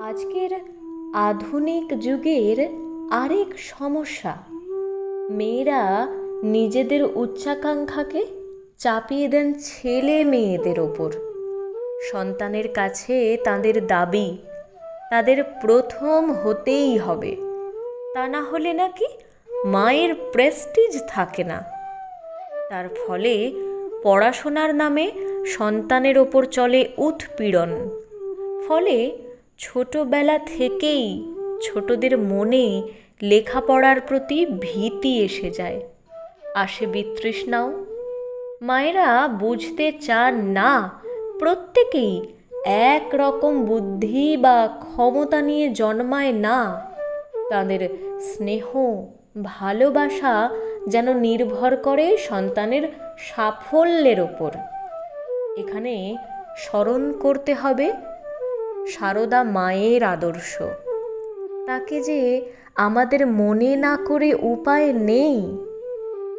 আজকের আধুনিক যুগের আরেক সমস্যা। মেয়েরা নিজেদের উচ্চাকাঙ্ক্ষাকে চাপিয়ে দেন ছেলে মেয়েদের ওপর। সন্তানের কাছে তাদের দাবি, তাদের প্রথম হতেই হবে। তা না হলে নাকি মায়ের প্রেস্টিজ থাকে না। তার ফলে পড়াশোনার নামে সন্তানের ওপর চলে উৎপীড়ন। ফলে ছোটবেলা থেকেই ছোটদের মনে লেখাপড়ার প্রতি ভীতি এসে যায়। আসে বিতৃষ্ণাও। মায়েরা বুঝতে চান না, প্রত্যেকেই এক রকম বুদ্ধি বা ক্ষমতা নিয়ে জন্মায় না। তাদের স্নেহ, ভালোবাসা যেন নির্ভর করে সন্তানের সাফল্যের ওপর। এখানে স্মরণ করতে হবে সারদা মায়ের আদর্শ। তাকে যে আমাদের মনে না করে উপায় নেই,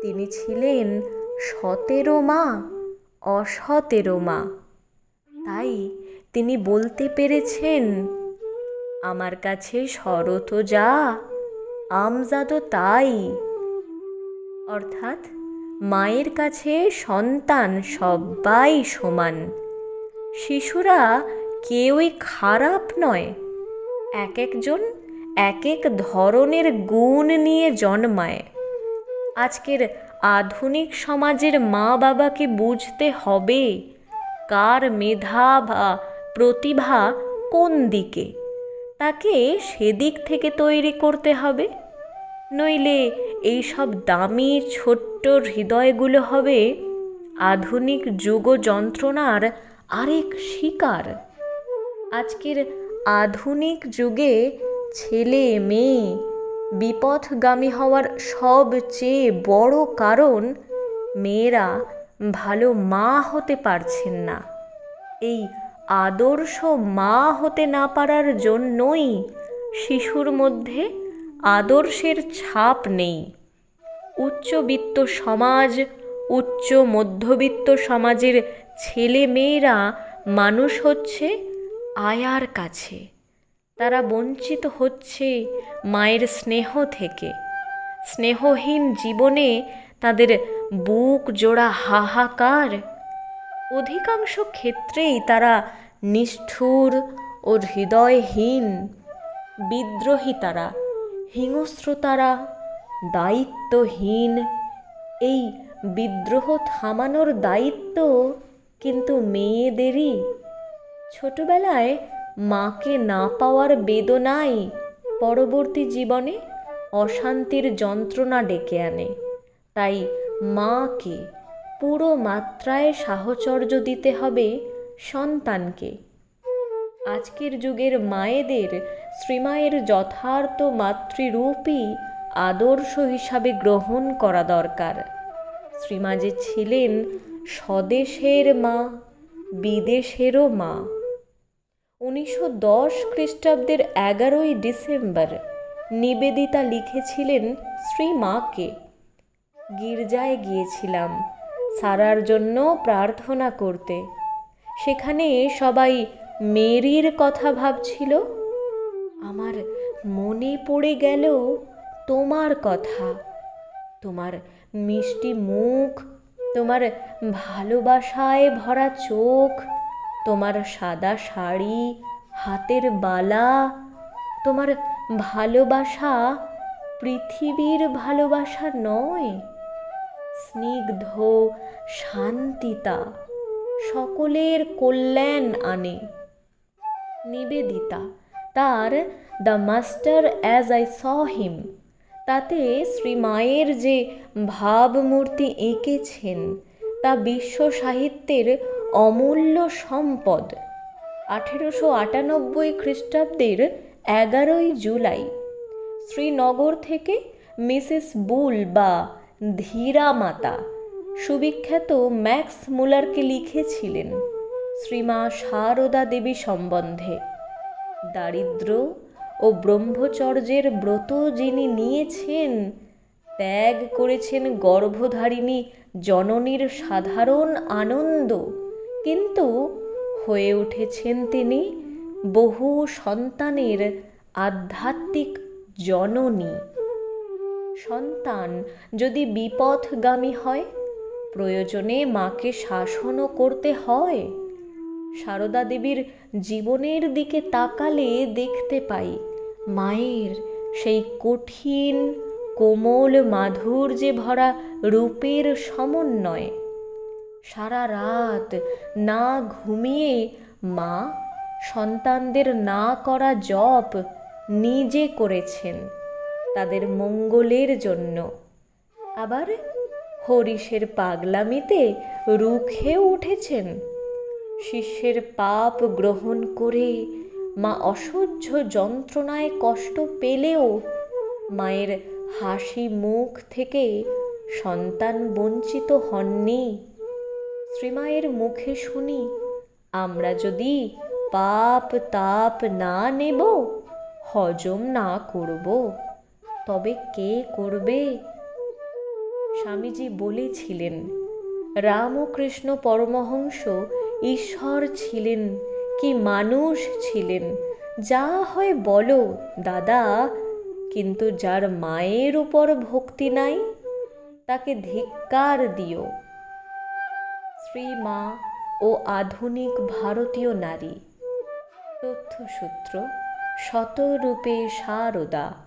তিনি ছিলেন সতেরো মা, অসতেরো মা। তাই তিনি বলতে পেরেছেন, আমার কাছে শরত যা আমজাদও তাই। অর্থাৎ মায়ের কাছে সন্তান সবাই সমান। শিশুরা কেউই খারাপ নয়। এক একজন এক এক ধরনের গুণ নিয়ে জন্মায়। আজকের আধুনিক সমাজের মা বাবাকে বুঝতে হবে কার মেধা বা প্রতিভা কোন দিকে। তাকে সেদিক থেকে তৈরি করতে হবে। নইলে এই সব দামি ছোট্ট হৃদয়গুলো হবে আধুনিক যুগ যন্ত্রণার আরেক শিকার। আজকের আধুনিক যুগে ছেলে মেয়ে বিপথগামী হওয়ার সবচেয়ে বড় কারণ মেয়েরা ভালো মা হতে পারছেন না। এই আদর্শ মা হতে না পারার জন্যই শিশুর মধ্যে আদর্শের ছাপ নেই। উচ্চবিত্ত সমাজ, উচ্চ মধ্যবিত্ত সমাজের ছেলে মেয়েরা মানুষ হচ্ছে আয়ার কাছে। তারা বঞ্চিত হচ্ছে মায়ের স্নেহ থেকে। স্নেহহীন জীবনে তাদের বুক জোড়া হাহাকার। অধিকাংশ ক্ষেত্রেই তারা নিষ্ঠুর ও হৃদয়হীন। বিদ্রোহী তারা, হিংস্র তারা, দায়িত্বহীন। এই বিদ্রোহ থামানোর দায়িত্ব কিন্তু মেয়েদেরই। ছোটবেলায় মাকে না পাওয়ার বেদনাই পরবর্তী জীবনে অশান্তির যন্ত্রণা ডেকে আনে। তাই মাকে পুরো মাত্রায় সাহচর্য দিতে হবে সন্তানকে। আজকের যুগের মায়েদের শ্রীমায়ের যথার্থ মাতৃরূপই আদর্শ হিসাবে গ্রহণ করা দরকার। শ্রীমা যে ছিলেন স্বদেশের মা, বিদেশেরও মা। উনিশশো দশ খ্রিস্টাব্দের এগারোই ডিসেম্বর নিবেদিতা লিখেছিলেন শ্রী মাকে, গির্জায় গিয়েছিলাম, সারার জন্য প্রার্থনা করতে। সেখানে সবাই মেরির কথা ভাবছিল। আমার মনে পড়ে গেল তোমার কথা। তোমার মিষ্টি মুখ, তোমার ভালোবাসায় ভরা চোখ তোমার সাদা শাড়ি, হাতের বালা, তোমার ভালোবাসা পৃথিবীর ভালোবাসা নয়, স্নিগ্ধ শান্তিতা সকলের কল্যাণ আনে। নিবেদিতা, তার the master as I saw him তাতে শ্রীমায়ের যে ভাবমূর্তি এঁকেছেন, তা বিশ্ব সাহিত্যের অমূল্য সম্পদ। আঠেরোশো আটানব্বই খ্রিস্টাব্দের এগারোই জুলাই শ্রীনগর থেকে মিসেস বুল বা ধীরা মাতা সুবিখ্যাত ম্যাক্স মুলারকে লিখেছিলেন শ্রীমা শারদা দেবী সম্বন্ধে। দারিদ্র ও ব্রহ্মচর্যের ব্রত যিনি নিয়েছেন, ত্যাগ করেছেন গর্ভধারিণী জননীর সাধারণ আনন্দ। কিন্তু হয়ে উঠেছেন তিনি বহু সন্তানের আধ্যাত্মিক জননী। সন্তান যদি বিপথগামী হয়, প্রয়োজনে মাকে শাসনও করতে হয়। সারদা দেবীর জীবনের দিকে তাকালে দেখতে পাই, মায়ের সেই কঠিন কোমল মাধুর্যে ভরা রূপের সমন্বয়। সারা রাত না ঘুমিয়ে মা সন্তানদের না করা জপ নিজে করেছেন তাদের মঙ্গলের জন্য। আবার হরিশের পাগলামিতে রুখে উঠেছেন। শিষ্যের পাপ গ্রহণ করে মা অসহ্য যন্ত্রণায় কষ্ট পেলেও মায়ের হাসি মুখ থেকে সন্তান বঞ্চিত হননি। শ্রীমায়ের মুখে শুনি, আমরা যদি পাপ তাপ না নেব, হজম না করব, তবে কে করবে? স্বামীজি বলেছিলেন, রামকৃষ্ণ পরমহংস ঈশ্বর ছিলেন, কি মানুষ ছিলেন। যা হয় বলো, দাদা, কিন্তু যার মায়ের উপর ভক্তি নাই, তাকে ধিক্কার দিও। শ্রীমা ও আধুনিক ভারতীয় নারী। তথ্যসূত্র শতরূপে সারদা।